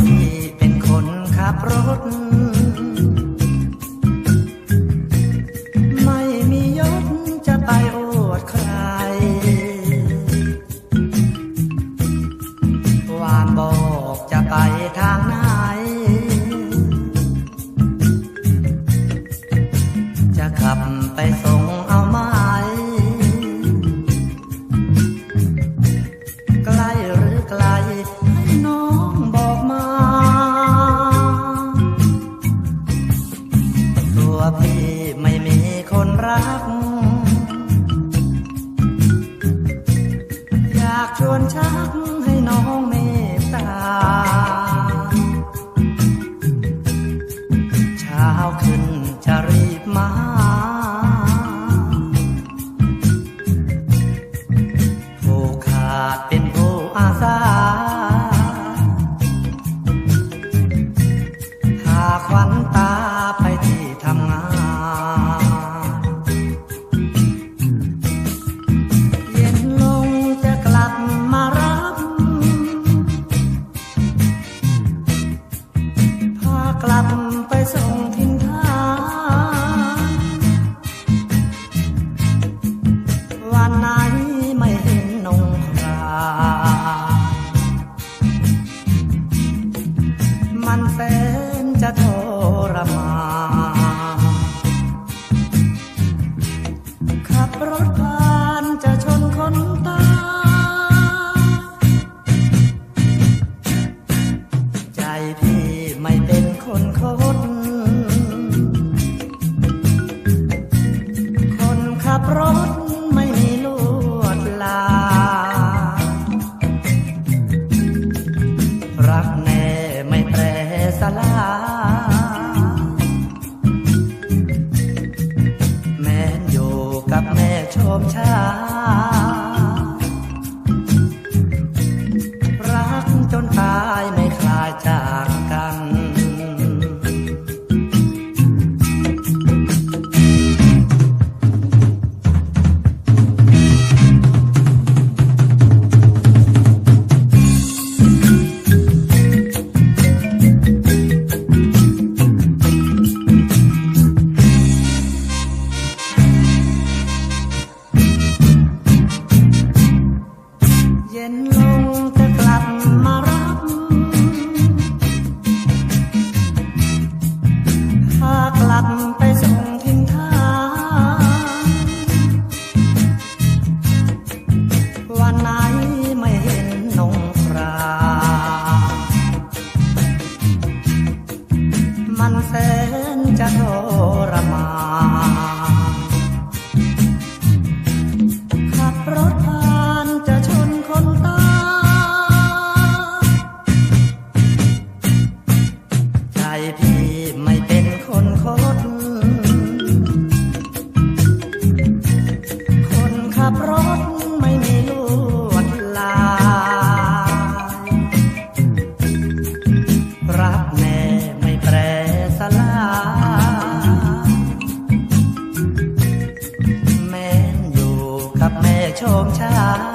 พี่เป็นคนขับรถ buồn chắc กลับไปส่งทิ้งทางวันไหนไม่เห็นนงครามันแสนจะทรม มช้า รักจนตายไม่ มันแสนจะทรมานขับรถ ชมชา